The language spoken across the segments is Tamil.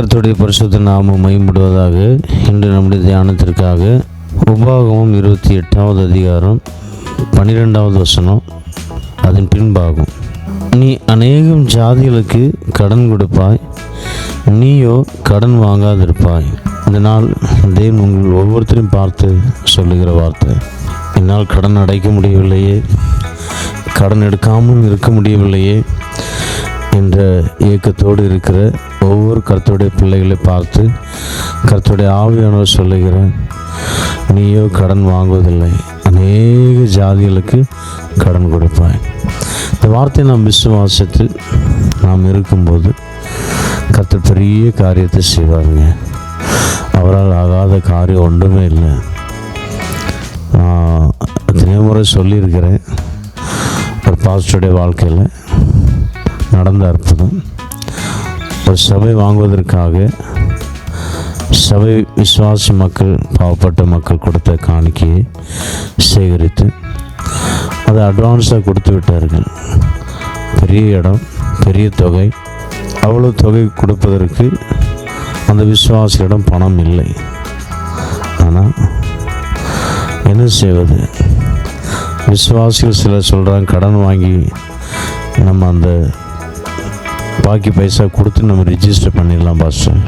கருத்துடைய பரிசுத்த நாமம் மேம்படுவதாக இன்று நம்முடைய தியானத்திற்காக உபாகமம் இருபத்தி எட்டாவது அதிகாரம் பன்னிரெண்டாவது வசனம் அதன் பின்பாகும். நீ அநேகம் ஜாதிகளுக்கு கடன் கொடுப்பாய் நீயோ கடன் வாங்காதிருப்பாய். இந்த நாள் தேவன் உங்கள் ஒவ்வொருத்தரையும் பார்த்து சொல்லுகிற வார்த்தை. என்னால் கடன் அடைக்க முடியவில்லையே கடன் எடுக்காமல் இருக்க முடியவில்லையே என்ற இயக்கத்தோடு இருக்கிற ஒவ்வொரு கர்த்தருடைய பிள்ளைகளை பார்த்து கர்த்தருடைய ஆவியானவர் சொல்லுகிறேன் நீயோ கடன் வாங்குவதில்லை. அநேக ஜாதிகளுக்கு கடன் கொடுப்பாய். இந்த வார்த்தையை நாம் விசுவாசத்து நாம் இருக்கும்போது கர்த்தர் பெரிய காரியத்தை செய்வாருங்க. அவரால் ஆகாத காரியம் ஒன்றுமே இல்லை. நான் எத்தனையோ முறை சொல்லியிருக்கிறேன் ஒரு பாஸ்டருடைய வாழ்க்கையில். நடந்த அற்புதம். ஒரு சபை வாங்குவதற்காக சபை விசுவாசி மக்கள் பாவப்பட்ட மக்கள் கொடுத்த காணிக்கையை சேகரித்து அதை அட்வான்ஸாக கொடுத்து விட்டார்கள். பெரிய இடம் பெரிய தொகை. அவ்வளோ தொகை கொடுப்பதற்கு அந்த விசுவாசியிடம் பணம் இல்லை. ஆனால் என்ன செய்வது? விசுவாசிகள் சிலர் சொல்கிறாங்க கடன் வாங்கி நம்ம அந்த பாக்கி பைசா கொடுத்து நம்ம ரிஜிஸ்டர் பண்ணிடலாம் பாஸ்டர்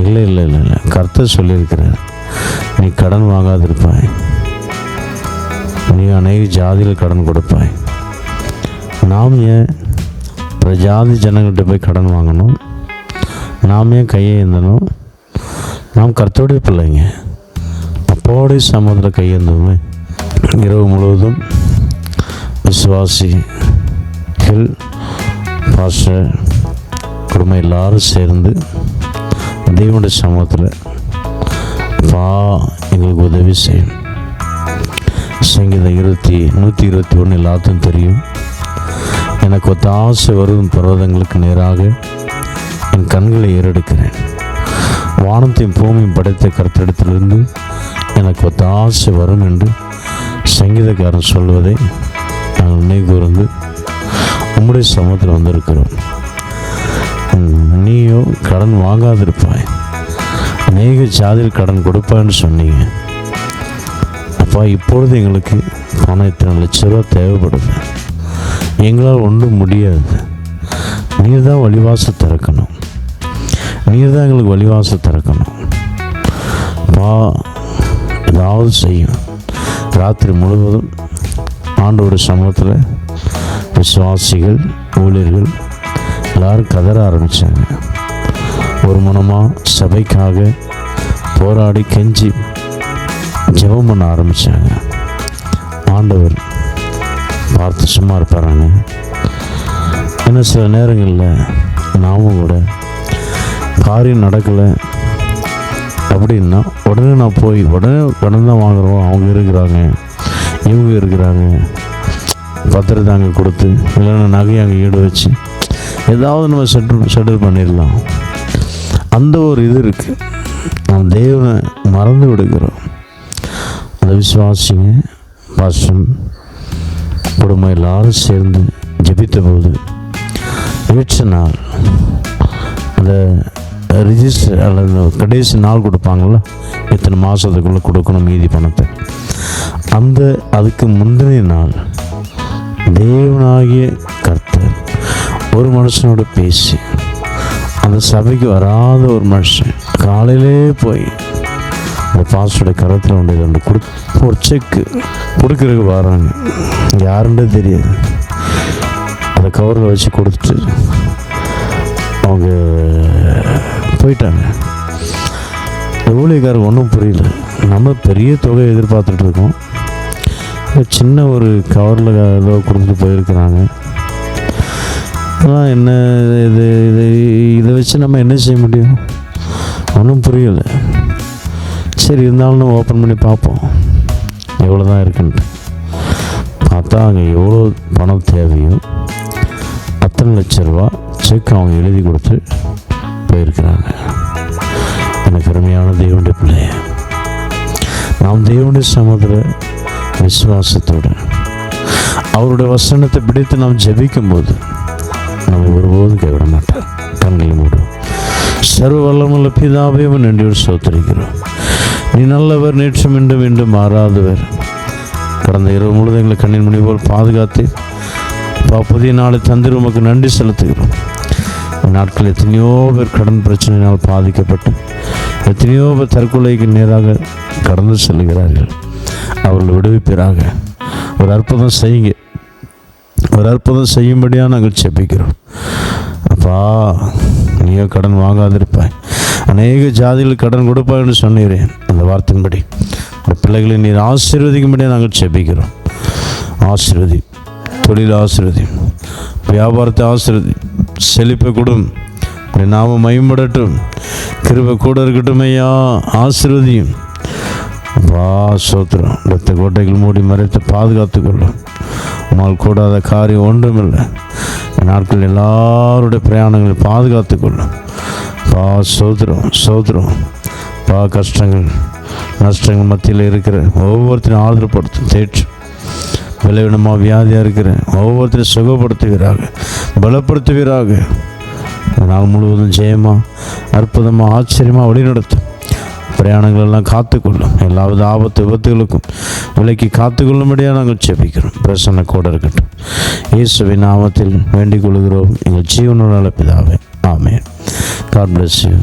இல்லை இல்லை இல்லை இல்லை. கர்த்தர் சொல்லியிருக்கிறார் நீ கடன் வாங்காதிருப்பாய். நீ அநேக ஜாதியில் கடன் கொடுப்பாய். நாம் ஏன் பிற ஜாதி ஜனங்கள்கிட்ட போய் கடன் வாங்கணும்? நாம் ஏன் கையை ஏந்தணும்? நாம் கர்த்தருடைய பிள்ளைங்க. அப்போடைய சமூகத்தில் கையேந்தோமே இரவு முழுவதும் விசுவாசிகள் பாஸ்டர் குடும்பம் எல்லாரும் சேர்ந்து தேவனுடைய சமூகத்தில் வா எங்களுக்கு உதவி செய்யும் சங்கீதம் இருபத்தி நூற்றி இருபத்தி ஒன்று எல்லாத்தையும் தெரியும். எனக்கு ஒத்த ஆசை வரும் பர்வதங்களுக்கு நேராக என் கண்களை ஏறெடுக்கிறேன். வானத்தையும் பூமியும் படைத்த கருத்திடத்திலிருந்து எனக்கு ஒத்த ஆசை வரும் என்று சங்கீதக்காரன் சொல்வதை நாங்கள் நினைவு கூர்ந்து உம்முடைய சமூகத்தில் வந்திருக்கிறோம். நீயும் நீயோ கடன் வாங்காதிருப்பாய். அநேக ஜாதியில் கடன் கொடுப்பான்னு சொன்னீங்க. அப்பா இப்பொழுது எங்களுக்கு பணம் இத்தனை லட்ச ரூபா தேவைப்படுது. எங்களால் ஒன்றும் முடியாது. நீர் தான் வழிவாச திறக்கணும். நீர் தான் எங்களுக்கு வழிவாச திறக்கணும். அப்பா ஏதாவது செய்யும். ராத்திரி முழுவதும் ஆண்டோட சமூகத்தில் விசுவாசிகள் ஊழியர்கள் எல்லாரும் கதற ஆரம்பித்தாங்க ஒரு மனமாக சபைக்காக போராடி கெஞ்சி ஜெபம் பண்ண ஆரம்பித்தாங்க ஆண்டவர் பார்த்து சும்மா இருப்பாராங்க. ஏன்னா சில நேரங்களில் நாமும் கூட காரியம் நடக்கலை அப்படின்னா உடனே நான் போய் உடனே கடன் தான் வாங்குறோம். அவங்க இருக்கிறாங்க இவங்க இருக்கிறாங்க. பத்திரத்தை அங்கே கொடுத்து இல்லைன்னா நகையை அங்கே ஈடு வச்சு ஏதாவது நம்ம செட்டில் செட்டில் பண்ணிடலாம். அந்த ஒரு இது இருக்குது நாம் தேவனை மறந்து விடுகிறோம். அந்த விசுவாசிங்க பாசம் குடும்பம் எல்லாரும் சேர்ந்து ஜெபித்த போது ஏற்ற நாள் அந்த ரிஜிஸ்டர் அல்லது கடைசி நாள் கொடுப்பாங்கள்ல இத்தனை மாதத்துக்குள்ளே கொடுக்கணும் மீதி பணத்தை. அந்த அதுக்கு முந்தின நாள் தேவனாகிய கர்த்தர் ஒரு மனுஷனோட பேசி அந்த சபைக்கு வராத ஒரு மனுஷன் காலையிலே போய் அந்த பாஸ்டோட கரத்தில் ஒன்று ரெண்டு கொடு ஒரு செக்கு கொடுக்குறதுக்கு வராங்க. யாருன்றே தெரியாது. அதை கவரில் வச்சு கொடுத்துட்டு அவங்க போயிட்டாங்க. இந்த ஊழியக்காரருக்கு ஒன்றும் புரியல. நம்ம பெரிய தொகையை எதிர்பார்த்துட்ருக்கோம் சின்ன ஒரு கவரில் ஏதோ கொடுத்துட்டு போயிருக்கிறாங்க. அதான் என்ன இது இது இதை வச்சு நம்ம என்ன செய்ய முடியும்? ஒன்றும் புரியலை. சரி இருந்தாலும் நம்ம ஓப்பன் பண்ணி பார்ப்போம். எவ்வளோ தான் இருக்குன்ட்டு. பார்த்தா அங்கே எவ்வளோ பணம் தேவையோ அத்தனை லட்ச ரூபா செக் அவங்க எழுதி கொடுத்து போயிருக்கிறாங்க. எனக்கு அருமையான தெய்வண்டி பிள்ளைய. நாம் தெய்வண்டி சமூகத்தில் விசுவாசத்தோடு. அவருடைய வசனத்தை பிடித்து நாம் ஜெபிக்கும் போது நம்ம ஒருபோதும் கைவிட மாட்டார் கண்களை மூடும் சர்வ வல்லமுள்ள பிதாவே நன்றியோடு சோத்தரிக்கிறோம் நீ நல்லவர் நேற்று மீண்டும் மீண்டும் மாறாதவர். கடந்த இரவு முழுவதும் எங்களை கண்ணின் மணி போல் பாதுகாத்து இப்போ புதிய நாளை தந்திர உமக்கு நன்றி செலுத்துகிறோம். நாட்கள் எத்தனையோ பேர் கடன் பிரச்சனையினால் பாதிக்கப்பட்டு எத்தனையோ பேர் தற்கொலைக்கு நேராக கடந்து செல்கிறார்கள் அவர்கள் விடுவிப்பீராக. ஒரு அற்புதம் செய்யுங்க. ஒரு அற்புதம் செய்யும்படியாக நாங்கள் செபிக்கிறோம் அப்பா நீயோ கடன் வாங்காதிருப்பாய். அநேக ஜாதிகள் கடன் கொடுப்பாய்னு சொன்னீரேன் அந்த வார்த்தையின்படி. இந்த பிள்ளைகளை நீர் ஆசீர்வதிக்கும்படியாக நாங்கள் செபிக்கிறோம் ஆசீர்வதி. தொழில் ஆசீர்வதி. வியாபாரத்தை ஆசீர்வதி. செழிப்பை கொடும். உடைய நாம மயம்படட்டும் கிருபை கூட இருக்கட்டும் ஐயா. ஆசீர்வதியும். சோத்திரம் இரத்த கோட்டைகள் மூடி மறைத்து பாதுகாத்து கொள்ளும் உம்மால் கூடாத காரியம் ஒன்றுமில்லை. நாட்கள் எல்லாருடைய பிரயாணங்களை பாதுகாத்து கொள்ளும் பா சோத்திரம் சோத்திரம். பா கஷ்டங்கள் நஷ்டங்கள் மத்தியில் இருக்கிற ஒவ்வொருத்தரையும் ஆதரப்படுத்தும் தேற்று. விளைவிடமாக வியாதியாக இருக்கிற ஒவ்வொருத்தரையும் சுகப்படுத்துவீராக பலப்படுத்துவீராக. நாள் முழுவதும் ஜெயமாக அற்புதமாக ஆச்சரியமாக வழிநடத்தும். பிரயாணங்கள் எல்லாம் காத்துக்கொள்ளும். எல்லாவித ஆபத்து விபத்துகளுக்கும் விலைக்கு காத்துக்கொள்ளும்படியாக நாங்கள் செபிக்கிறோம் பிரசன்ன கூட இருக்கட்டும் இயேசுவின் நாமத்தில் வேண்டிக் கொள்கிறோம். எங்கள் ஜீவனுள்ள பிதாவே. ஆமே காட் பிளஸ் யூ